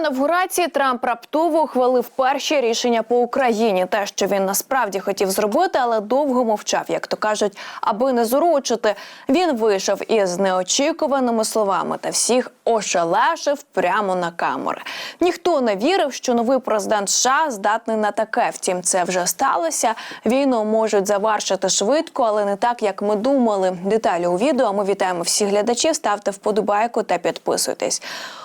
інавгурації Трамп раптово ухвалив перші рішення по Україні. Те, що він насправді хотів зробити, але довго мовчав, як то кажуть, аби не зурочити. Він вийшов із неочікуваними словами та всіх ошелешив прямо на камери. Ніхто не вірив, що новий президент США здатний на таке. Втім, це вже сталося. Війну можуть завершити швидко, але не так, як ми думали. Деталі у відео. Ми вітаємо всіх глядачів. Ставте вподобайку та підписуйтесь.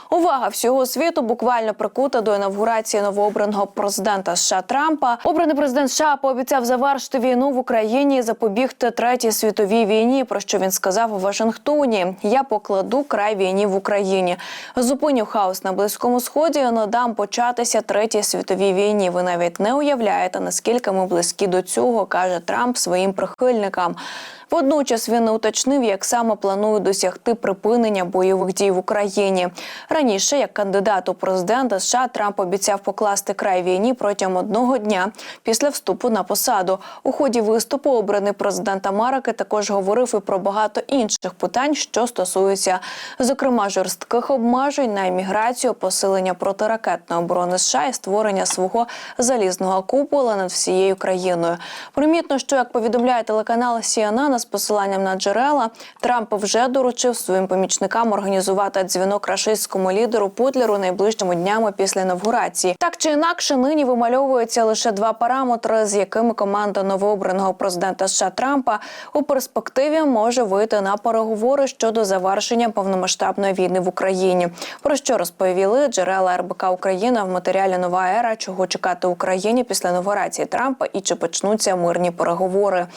Увага всього світу буквально прикута до інавгурації новообраного президента США Трампа. Обраний президент США пообіцяв завершити війну в Україні і запобігти третій світовій війні. Про що він сказав у Вашингтоні? Я покладу край війні в Україні. Зупиню хаос на близькому сході. і Надам початися третій світовій війні. Ви навіть не уявляєте наскільки ми близькі до цього, каже Трамп своїм прихильникам. Водночас він не уточнив, як саме планує досягти припинення бойових дій в Україні. Раніше, як кандидат у президента США, Трамп обіцяв покласти край війні протягом одного дня після вступу на посаду. У ході виступу обраний президент Америки також говорив і про багато інших питань, що стосуються, зокрема, жорстких обмежень на імміграцію, посилення протиракетної оборони США і створення свого залізного купола над всією країною. Примітно, що як повідомляє телеканал CNN, з посиланням на джерела Трамп вже доручив своїм помічникам організувати дзвінок рашистському лідеру Путлеру найближчими днями після інавгурації. Так чи інакше, нині вимальовуються лише два параметри, з якими команда новообраного президента США Трампа у перспективі може вийти на переговори щодо завершення повномасштабної війни в Україні. Про що розповіли джерела РБК Україна в матеріалі Нова ера, чого чекати Україні після інавгурації Трампа і чи почнуться мирні переговори.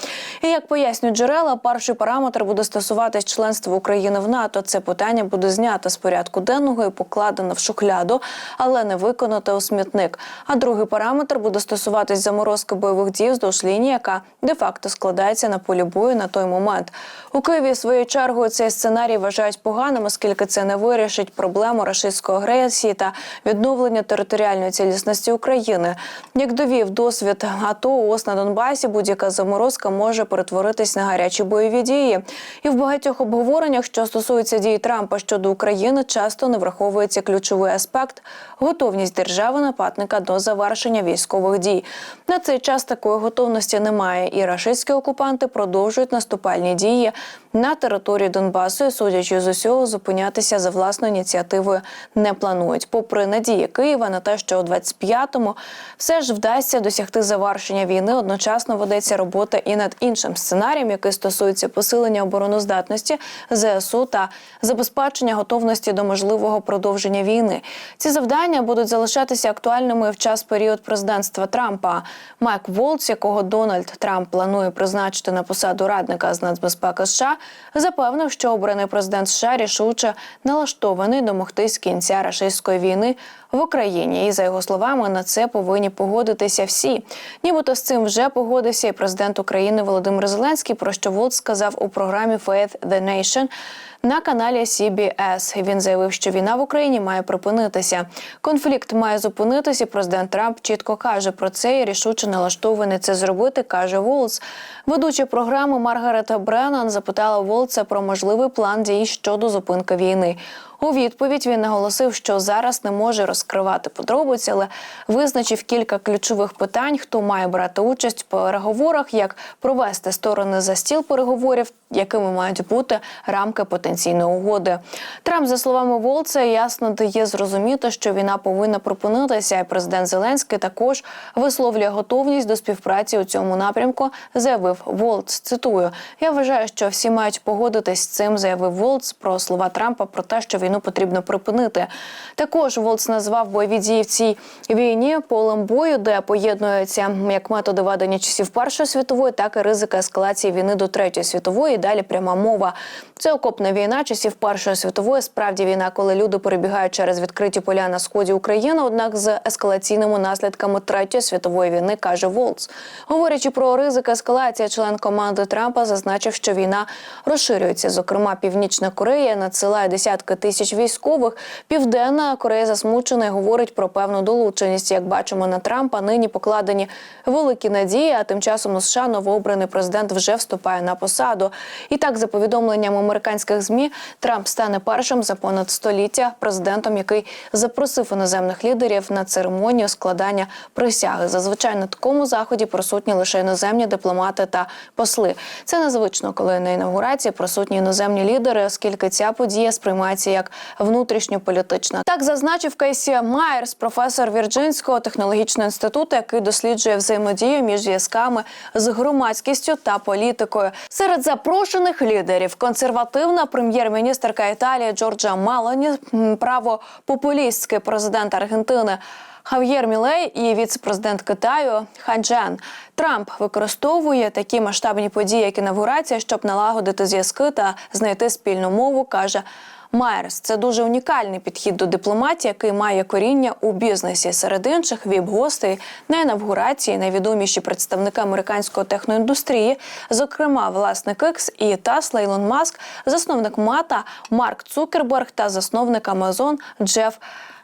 І як пояснюють джерела, перший параметр буде стосуватись членства України в НАТО. Це питання буде знято з порядку денного і покладено в шухляду, але не виконати у смітник. А другий параметр буде стосуватись заморозки бойових дій вздовж лінії, яка де-факто складається на полі бою на той момент. У Києві своєю чергою цей сценарій вважають поганим, оскільки це не вирішить проблему рашистської агресії та відновлення територіальної цілісності України. Як довів досвід АТО ООС на Донбасі, будь-яка заморозка може перетворитись на гарячі бойові дії. І в багатьох обговореннях, що стосуються дій Трампа щодо України, часто не враховується ключовий аспект готовність держави нападника до завершення військових дій. На цей час такої готовності немає, і рашистські окупанти продовжують наступальні дії на території Донбасу. і, Судячи з усього, зупинятися за власною ініціативою не планують. Попри надії Києва на те, що у 25-му все ж вдасться досягти завершення війни. Одночасно ведеться робота і над іншим сценарієм, який стосується посилення обороноздатності ЗСУ та забезпечення готовності до можливого продовження війни. Ці завдання будуть залишатися актуальними в час період президентства Трампа. Майк Волц, якого Дональд Трамп планує призначити на посаду радника з нацбезпеки США, запевнив, що обраний президент США рішуче налаштований домогтись кінця рашистської війни в Україні. І за його словами, на це повинні погодитися всі. Нібито з цим вже погодився і президент України Володимир Зеленський. Про що Волц сказав у програмі Faith the Nation на каналі CBS. Він заявив, що війна в Україні має припинитися. Конфлікт має зупинитися. Президент Трамп чітко каже про це і рішуче налаштований це зробити. каже Волц. Ведуча програми Маргарета Бреннан запитала Волца про можливий план дій щодо зупинки війни. У відповідь він наголосив, що зараз не може розкривати подробиці, але визначив кілька ключових питань, хто має брати участь в переговорах, як провести сторони за стіл переговорів, якими мають бути рамки потенційної угоди. Трамп, за словами Волца, ясно дає зрозуміти, що війна повинна припинитися. і Президент Зеленський також висловлює готовність до співпраці у цьому напрямку. Заявив Волц. Цитую: я вважаю, що всі мають погодитись з цим. Заявив Волц про слова Трампа про те, що війну потрібно припинити. Також Волц назвав бойові дії в цій війні полем бою, де поєднуються як методи ведення часів Першої світової, так і ризики ескалації війни до третьої світової. І Далі пряма мова. Це окопна війна часів Першої світової. Справді війна, коли люди перебігають через відкриті поля на сході України. Однак з ескалаційними наслідками третьої світової війни каже Волц. Говорячи про ризик ескалації, член команди Трампа зазначив, що війна розширюється. Зокрема, Північна Корея надсилає десятки тисяч тисяч військових. Південна Корея засмучена і говорить про певну долученість. Як бачимо на Трампа, нині покладені великі надії. А тим часом у США новообраний президент вже вступає на посаду. І так, за повідомленням американських змі, Трамп стане першим за понад століття президентом, який запросив іноземних лідерів на церемонію складання присяги. Зазвичай на такому заході присутні лише іноземні дипломати та посли. Це незвично, коли на інаугурації присутні іноземні лідери, оскільки ця подія сприймається як внутрішньополітична. Так зазначив Кейсі Майерс, професор Вірджинського технологічного інституту, який досліджує взаємодію між зв'язками з громадськістю та політикою. Серед запрошених лідерів консервативна прем'єр-міністерка Італії Джорджа Малоні, право правопопулістський президент Аргентини. Хав'єр Мілей і віце-президент Китаю Хан Джен. Трамп використовує такі масштабні події, як інавгурація, щоб налагодити зв'язки та знайти спільну мову, каже Майерс. Це дуже унікальний підхід до дипломатії, який має коріння у бізнесі. Серед інших віп-гостей на інавгурації найвідоміші представники американської техноіндустрії, зокрема власник X і Tesla Ілон Маск, засновник Мата Марк Цукерберг та засновник Амазон Джеф.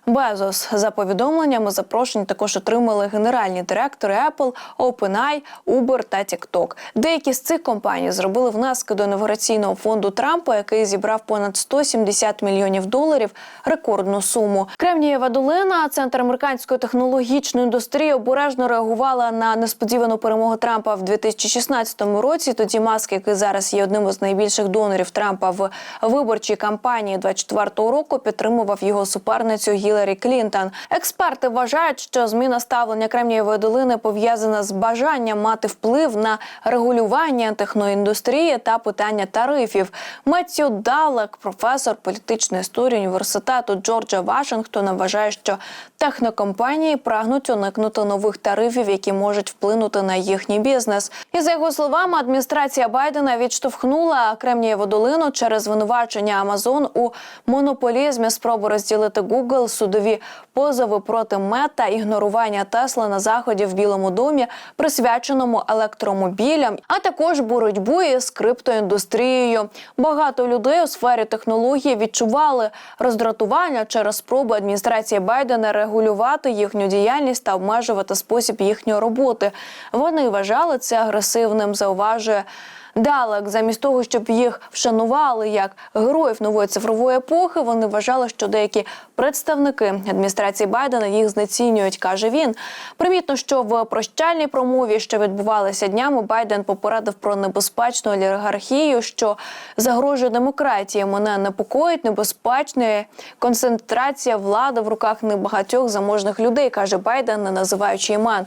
Безос за повідомленнями запрошень також отримали генеральні директори Apple, OpenAI, Uber та TikTok. Деякі з цих компаній зробили внески до інавгураційного фонду Трампа, який зібрав понад 170 мільйонів доларів рекордну суму. Кремнієва долина, центр американської технологічної індустрії, обережно реагувала на несподівану перемогу Трампа в 2016 році. Тоді Маск, який зараз є одним із найбільших донорів Трампа в виборчій кампанії 24-го року, підтримував його суперницю Гіларі Клінтон. Експерти вважають, що зміна ставлення Кремнієвої долини пов'язана з бажанням мати вплив на регулювання техноіндустрії та питання тарифів. Меттю Далек, професор політичної історії університету Джорджа Вашингтона, вважає, що технокомпанії прагнуть уникнути нових тарифів, які можуть вплинути на їхній бізнес. І за його словами, адміністрація Байдена відштовхнула Кремнієву долину через звинувачення Амазон у монополізмі, спроби розділити Google, судові позови проти мета, ігнорування Тесла на заході в Білому домі, присвяченому електромобілям, а також боротьбу із криптоіндустрією. Багато людей у сфері технології відчували роздратування через спроби адміністрації Байдена регулювати їхню діяльність та обмежувати спосіб їхньої роботи. Вони вважали це агресивним. Зауважує. Далек, замість того, щоб їх вшанували як героїв нової цифрової епохи, вони вважали, що деякі представники адміністрації Байдена їх знецінюють, каже він. Примітно, що в прощальній промові, що відбувалися днями, Байден попередив про небезпечну олігархію, що загрожує демократії. Мене непокоїть небезпечна концентрація влади в руках небагатьох заможних людей, каже Байден, не називаючи імен.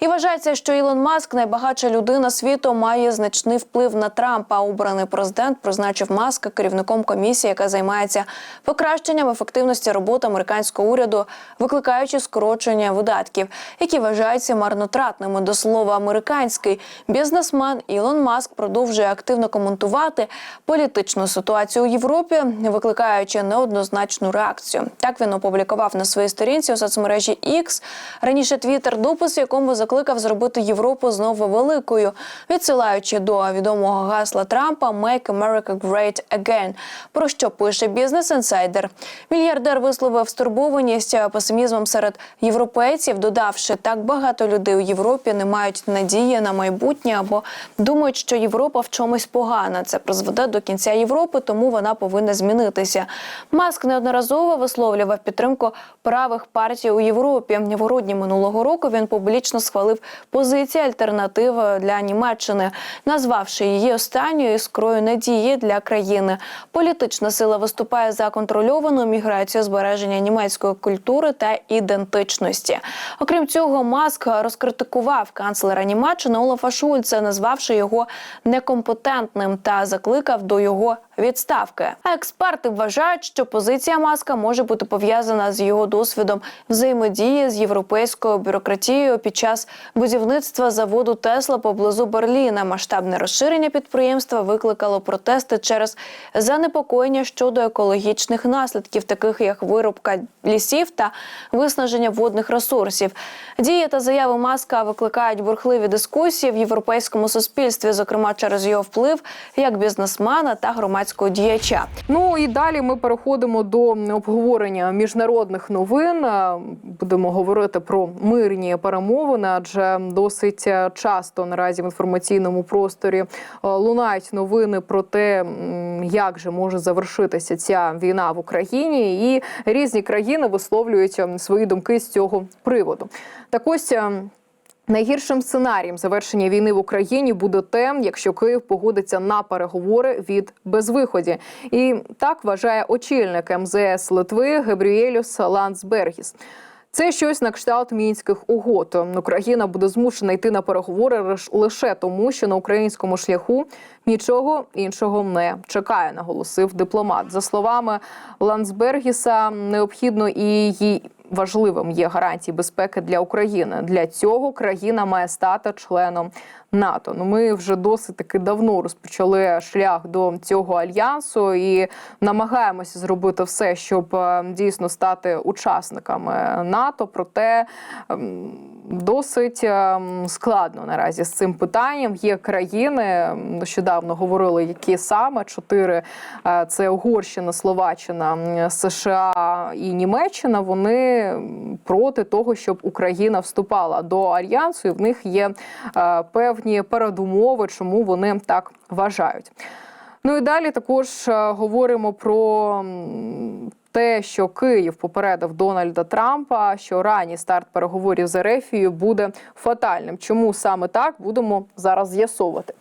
І вважається, що Ілон Маск, найбагатша людина світу, має значний вплив на Трампа. Обраний президент призначив Маска керівником комісії, яка займається покращенням ефективності роботи американського уряду, викликаючи скорочення видатків, які вважаються марнотратними. До слова, американський бізнесмен Ілон Маск продовжує активно коментувати політичну ситуацію у Європі, викликаючи неоднозначну реакцію. Так він опублікував на своїй сторінці у соцмережі X раніше Твіттер допис, якому закликав зробити Європу знову великою, відсилаючи до відомого гасла Трампа «Make America Great Again», про що пише бізнес інсайдер. Мільярдер висловив стурбованість песимізмом серед європейців, додавши, так багато людей у Європі не мають надії на майбутнє або думають, що Європа в чомусь погана. Це призведе до кінця Європи, тому вона повинна змінитися. Маск неодноразово висловлював підтримку правих партій у Європі. В грудні минулого року він публічно схвалив позиції альтернативи для Німеччини, назвавши її останньою іскрою надії для країни. Політична сила виступає за контрольовану міграцію збереження німецької культури та ідентичності. Окрім цього, Маск розкритикував канцлера Німеччини Олафа Шульца, назвавши його некомпетентним та закликав до його відставки. А експерти вважають, що позиція маска може бути пов'язана з його досвідом взаємодії з європейською бюрократією під час будівництва заводу Тесла поблизу Берліна. Масштабне розширення підприємства викликало протести через занепокоєння щодо екологічних наслідків, таких як вирубка лісів та виснаження водних ресурсів. Дії та заяви маска викликають бурхливі дискусії в європейському суспільстві, зокрема через його вплив як бізнесмена та громадського громадського діяча. Ну і далі ми переходимо до обговорення міжнародних новин. Е, Будемо говорити про мирні перемовини, адже досить часто наразі в інформаційному просторі е, лунають новини про те, як же може завершитися ця війна в Україні, і різні країни висловлюють е, свої думки з цього приводу. Так ось. Найгіршим сценарієм завершення війни в Україні буде те, якщо Київ погодиться на переговори від безвиході. І так вважає очільник МЗС Литви Гебріелюс Ландсбергіс. Це щось на кшталт мінських угод. Україна буде змушена йти на переговори лише тому, що на українському шляху нічого іншого не чекає, наголосив дипломат. За словами Ландсбергіса, необхідно і їй важливим є гарантії безпеки для України. Для цього країна має стати членом НАТО. Ну ми вже досить таки давно розпочали шлях до цього альянсу і намагаємося зробити все, щоб е, дійсно стати учасниками НАТО. Проте ем, досить ем, складно наразі з цим питанням. Є країни ем, нещодавно говорили, які саме чотири е, це Угорщина, Словаччина, США і Німеччина. Вони проти того, щоб Україна вступала до альянсу, і в них є е, певні передумови, чому вони так вважають. Ну і далі також е, говоримо про те, що Київ попередив Дональда Трампа, що ранній старт переговорів з Ерефією буде фатальним. Чому саме так будемо зараз з'ясовувати.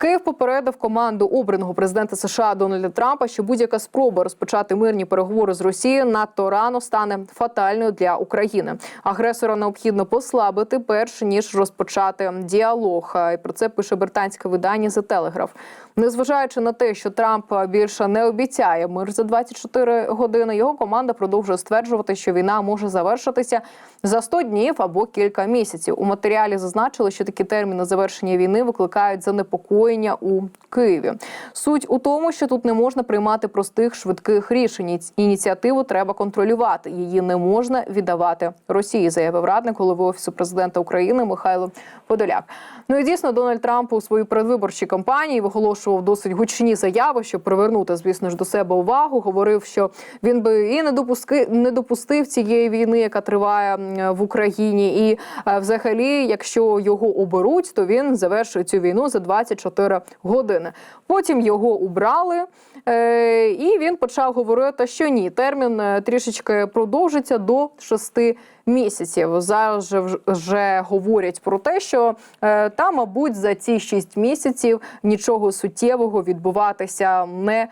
Київ попередив команду обраного президента США Дональда Трампа, що будь-яка спроба розпочати мирні переговори з Росією надто рано стане фатальною для України. Агресора необхідно послабити перш ніж розпочати діалог. І про це пише британське видання The Telegraph. Незважаючи на те, що Трамп більше не обіцяє мир за 24 години, його команда продовжує стверджувати, що війна може завершитися за 100 днів або кілька місяців. У матеріалі зазначили, що такі терміни завершення війни викликають занепокоєння у Києві. Суть у тому, що тут не можна приймати простих швидких рішень. Іц- Ініціативу треба контролювати. Її не можна віддавати Росії, заявив радник голови офісу президента України Михайло Подоляк. Ну і дійсно Дональд Трамп у своїй передвиборчій кампанії виголошував досить гучні заяви, щоб привернути, звісно ж, до себе увагу. Говорив, що він би і не допуски не допустив цієї війни, яка триває в Україні. І е, взагалі, якщо його оберуть, то він завершує цю війну за 24 години. Потім його убрали, е, і він почав говорити, що ні, термін е, трішечки продовжиться до 6 місяців. Зараз же вже говорять про те, що е, та, мабуть, за ці 6 місяців нічого суттєвого відбуватися не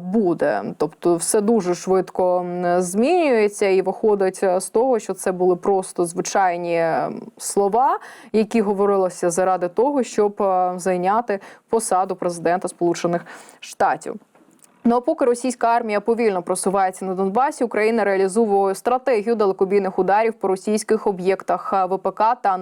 буде. Тобто, все дуже швидко змінюється, і виходить е, з того, що це були просто звичайні е, слова, які говорилися заради того, щоб е, зайняти посаду президента Сполучених Штатів. Ну а поки російська армія повільно просувається на Донбасі, Україна реалізовує стратегію далекобійних ударів по російських об'єктах е, ВПК та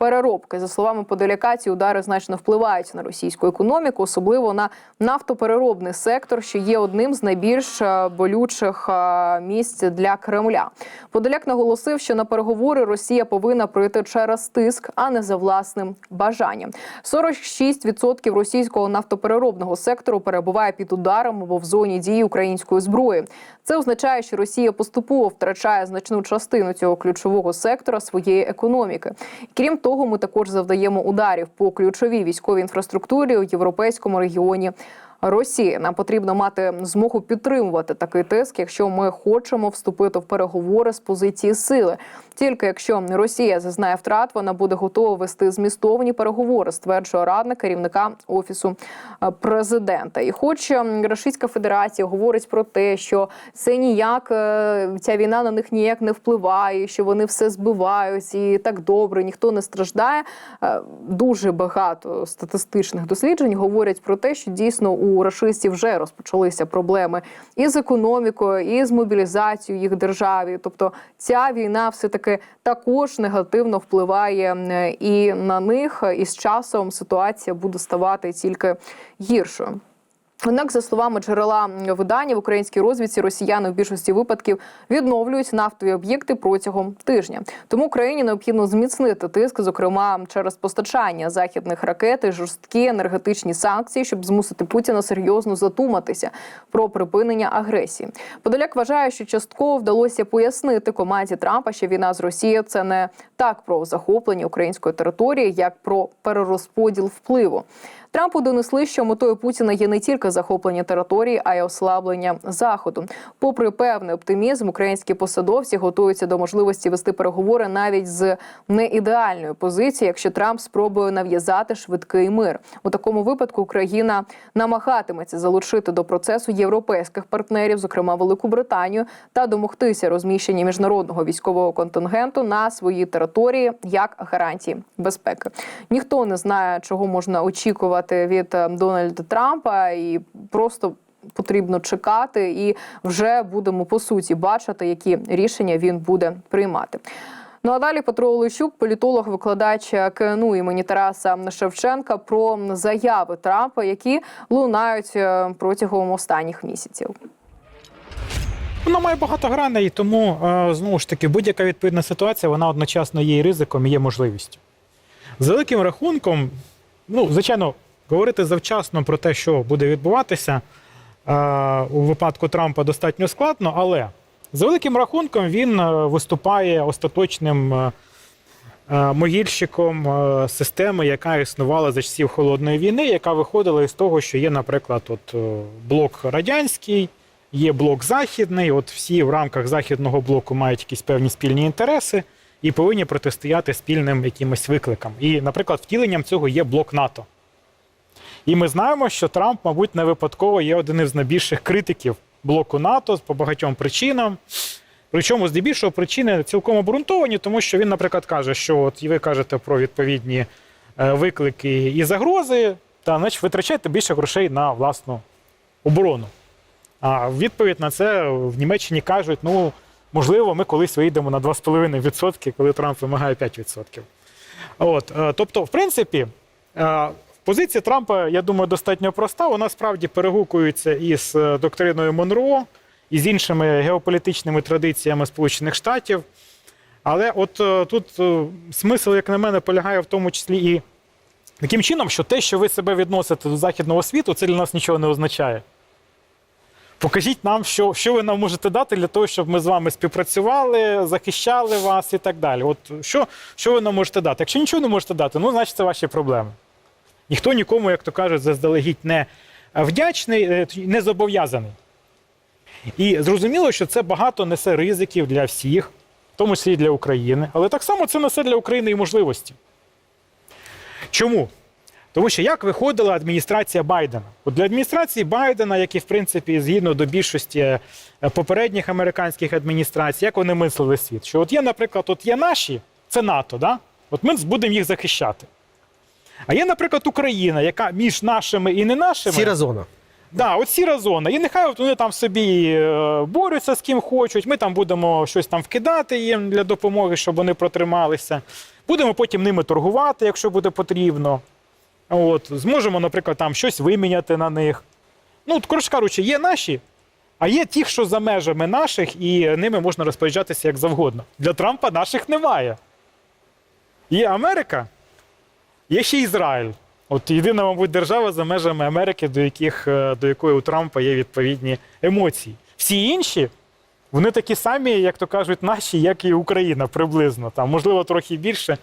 нафтопереробки. За словами Подоляка, ці удари значно впливають на російську економіку, особливо на нафтопереробний сектор, що є одним з найбільш е, болючих е, місць для Кремля. Подоляк наголосив, що на переговори Росія повинна пройти через тиск, а не за власним бажанням. 46% російського нафтопереробного сектору перебуває під ударом або в зоні дії української зброї. Це означає, що Росія поступово втрачає значну частину цього ключового сектора своєї економіки. Крім того, ми також завдаємо ударів по ключовій військовій інфраструктурі у європейському регіоні. Росії нам потрібно мати змогу підтримувати такий тиск, якщо ми хочемо вступити в переговори з позиції сили. Тільки якщо Росія зазнає втрат, вона буде готова вести змістовні переговори, стверджує радник керівника офісу е, президента. І хоч ем, Російська Федерація говорить про те, що це ніяк е, ця війна на них ніяк не впливає, що вони все збивають і так добре, ніхто не страждає. е, Дуже багато статистичних досліджень говорять про те, що дійсно у рашистів вже розпочалися проблеми і з економікою, і з мобілізацією їх державі. Тобто ця війна все таки також негативно впливає і на них. І з часом ситуація буде ставати тільки гіршою. Однак, за словами джерела видання в українській розвідці, росіяни в більшості випадків відновлюють нафтові об'єкти протягом тижня. Тому Україні необхідно зміцнити тиск, зокрема через постачання західних ракет і жорсткі енергетичні санкції, щоб змусити Путіна серйозно задуматися про припинення агресії. Подоляк вважає, що частково вдалося пояснити команді Трампа, що війна з Росією це не так про захоплення української території, як про перерозподіл впливу. Трампу донесли, що метою Путіна є не тільки захоплення території, а й ослаблення заходу. Попри певний оптимізм, українські посадовці готуються до можливості вести переговори навіть з неідеальної позиції, якщо Трамп спробує нав'язати швидкий мир. У такому випадку Україна намагатиметься залучити до процесу європейських партнерів, зокрема Велику Британію, та домогтися розміщення міжнародного військового контингенту на своїй території як гарантії безпеки. Ніхто не знає, чого можна очікувати від е, Дональда Трампа, і просто потрібно чекати, і вже будемо по суті бачити, які рішення він буде приймати. Ну а далі Петро Олещук, політолог, викладач КНУ імені Тараса Шевченка, про заяви Трампа, які лунають е, протягом останніх місяців. Вона має багато граней, тому е, знову ж таки будь-яка відповідна ситуація вона одночасно є і ризиком, і є можливістю. За великим рахунком, ну, звичайно, говорити завчасно про те, що буде відбуватися е, у випадку Трампа достатньо складно, але за великим рахунком він е, виступає остаточним е, могильщиком системи, яка існувала за часів холодної війни, яка виходила із того, що є, наприклад, от блок радянський. Є блок західний, от всі в рамках західного блоку мають якісь певні спільні інтереси і повинні протистояти спільним якимось викликам. І, наприклад, втіленням цього є блок НАТО. І ми знаємо, що Трамп, мабуть, не випадково є один із найбільших критиків блоку НАТО по багатьом причинам. Причому, здебільшого, причини цілком обґрунтовані, тому що він, наприклад, каже, що от і ви кажете про відповідні е, виклики і загрози, та значить витрачайте більше грошей на власну оборону. А відповідь на це в Німеччині кажуть: ну, можливо, ми колись вийдемо на 2,5%, коли Трамп вимагає 5%. От, е, тобто, в принципі, е, позиція Трампа, я думаю, достатньо проста. Вона справді перегукується із е, доктриною Монро, і з іншими геополітичними традиціями Сполучених Штатів. Але от е, тут е, смисл, як на мене, полягає в тому числі і таким чином, що те, що ви себе відносите до західного світу, це для нас нічого не означає. Покажіть нам, що, що ви нам можете дати для того, щоб ми з вами співпрацювали, захищали вас і так далі. От що, що ви нам можете дати? Якщо нічого не можете дати, ну значить це ваші проблеми. Ніхто нікому, як то кажуть, заздалегідь не вдячний, е, не зобов'язаний. І зрозуміло, що це багато несе ризиків для всіх, в тому числі для України, але так само це несе для України і можливості. Чому? Тому що як виходила адміністрація Байдена? От для адміністрації Байдена, як і в принципі згідно до більшості е, попередніх американських адміністрацій, як вони мислили світ? Що от є, наприклад, от є наші, це НАТО, да? от ми будемо їх захищати. А є, наприклад, Україна, яка між нашими і не нашими. Сіра зона. Да, от сіра зона. І нехай от вони там собі е, борються з ким хочуть. Ми там будемо щось там вкидати їм для допомоги, щоб вони протрималися. Будемо потім ними торгувати, якщо буде потрібно. От, зможемо, наприклад, там щось виміняти на них. Ну, от, коротше кажучи, є наші, а є ті, що за межами наших, і ними можна розпоряджатися як завгодно. Для Трампа наших немає. Є Америка, є ще Ізраїль. От єдина, мабуть, держава за межами Америки, до, яких, е, до якої у Трампа є відповідні емоції. Всі інші, вони такі самі, як то кажуть, наші, як і Україна, приблизно. Там, можливо, трохи більше,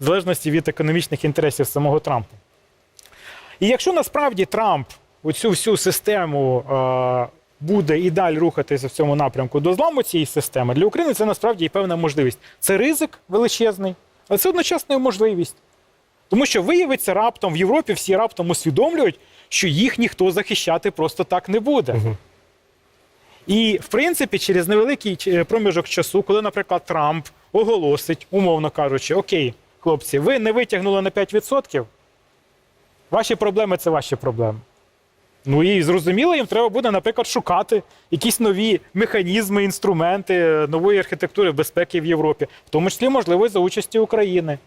в залежності від економічних інтересів самого Трампа. І якщо насправді Трамп оцю всю систему е, буде і далі рухатися в цьому напрямку до зламу цієї системи, для України це насправді і певна можливість. Це ризик величезний, але це одночасно можливість. Тому що виявиться раптом в Європі всі раптом усвідомлюють, що їх ніхто захищати просто так не буде. І, в принципі, через невеликий е, проміжок часу, коли, наприклад, Трамп оголосить, умовно кажучи, окей, хлопці, ви не витягнули на 5%, ваші проблеми це ваші проблеми. Ну і зрозуміло, їм треба буде, наприклад, шукати якісь нові механізми, інструменти нової архітектури безпеки в Європі, в тому числі, можливо, і за участі України.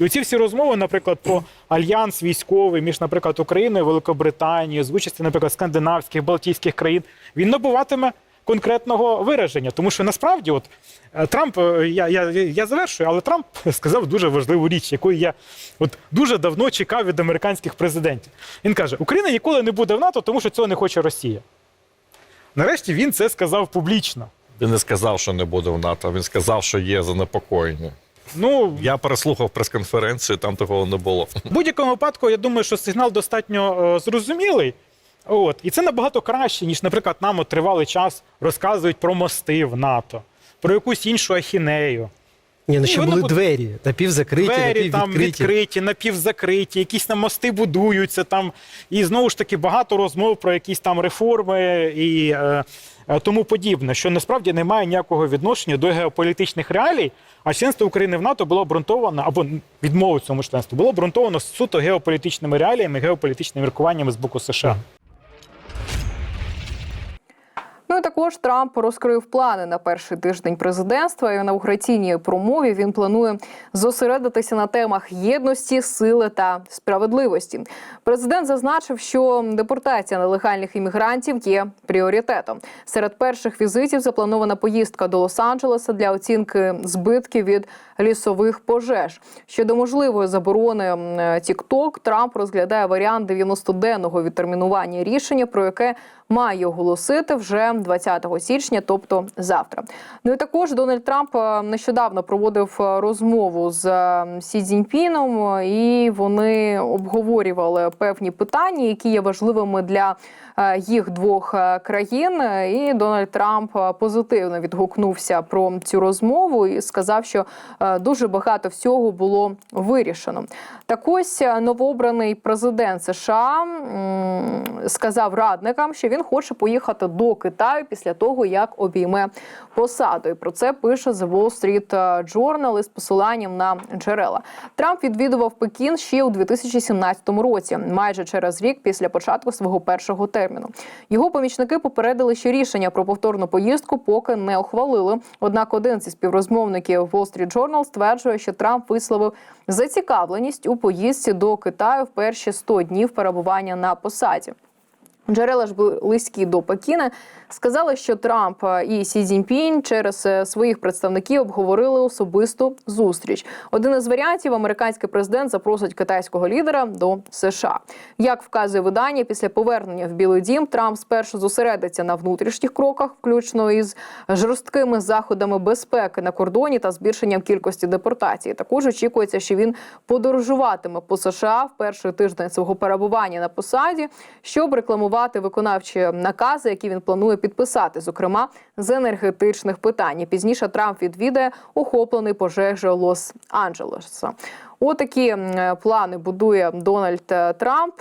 І оці всі розмови, наприклад, про альянс військовий між, наприклад, Україною, Великобританією, з участі, наприклад, скандинавських, Балтійських країн, він набуватиме конкретного вираження. Тому що насправді, от е, Трамп, е, я, я, я завершую, але Трамп сказав дуже важливу річ, якої я от дуже давно чекав від американських президентів. Він каже: Україна ніколи не буде в НАТО, тому що цього не хоче Росія. Нарешті він це сказав публічно. Він не сказав, що не буде в НАТО. Він сказав, що є занепокоєння. Ну, Я переслухав прес-конференцію, там такого не було. В будь-якому випадку, я думаю, що сигнал достатньо е, зрозумілий. От. І це набагато краще, ніж, наприклад, нам от тривалий час розказують про мости в НАТО, про якусь іншу ахінею. Ні, ну ще були буде- двері, напівзакриті, Двері там відкриті, напівзакриті, якісь там мости будуються там. І знову ж таки багато розмов про якісь там реформи і е, е, тому подібне, що насправді не має ніякого відношення до геополітичних реалій. А членство України в НАТО було обґрунтовано, або відмову цьому членству було обґрунтовано суто геополітичними реаліями, геополітичними міркуваннями з боку США. Ну і також Трамп розкрив плани на перший тиждень президентства. І в інаугураційній промові він планує зосередитися на темах єдності, сили та справедливості. Президент зазначив, що депортація нелегальних іммігрантів є пріоритетом. Серед перших візитів запланована поїздка до Лос-Анджелеса для оцінки збитків від лісових пожеж. Щодо можливої заборони TikTok, Трамп розглядає варіант 90-денного відтермінування рішення, про яке має оголосити вже 20 січня, тобто завтра. Ну і також Дональд Трамп е, нещодавно проводив е, розмову з е, Сі Цзіньпіном, і вони обговорювали певні питання, які є важливими для їх двох е, країн. І Дональд Трамп е, позитивно відгукнувся про цю розмову і сказав, що е, дуже багато всього було вирішено. Так ось е, новообраний президент США сказав радникам, що він хоче поїхати до Китаю після того, як обійме посаду. І про це пише The Wall Street Journal із посиланням на джерела. Трамп відвідував Пекін ще у 2017 році, майже через рік після початку свого першого терміну. Його помічники попередили, що рішення про повторну поїздку поки не ухвалили. Однак один зі співрозмовників Wall Street Journal стверджує, що Трамп висловив зацікавленість у поїздці до Китаю в перші 100 днів перебування на посаді. Джерела ж близькі до Пекіна сказали, що Трамп і Сі Цзіньпінь через е, своїх представників обговорили особисту зустріч. Один із варіантів американський президент запросить китайського лідера до США. Як вказує видання, після повернення в Білий Дім Трамп спершу зосередиться на внутрішніх кроках, включно із жорсткими заходами безпеки на кордоні та збільшенням кількості депортацій. Також очікується, що він подорожуватиме по США в перший тиждень свого перебування на посаді, щоб рекламувати виконавчі накази, які він планує підписати, зокрема з енергетичних питань. І Пізніше Трамп відвідає охоплений пожежею Лос-Анджелеса. Отакі м, плани будує Дональд е, Трамп.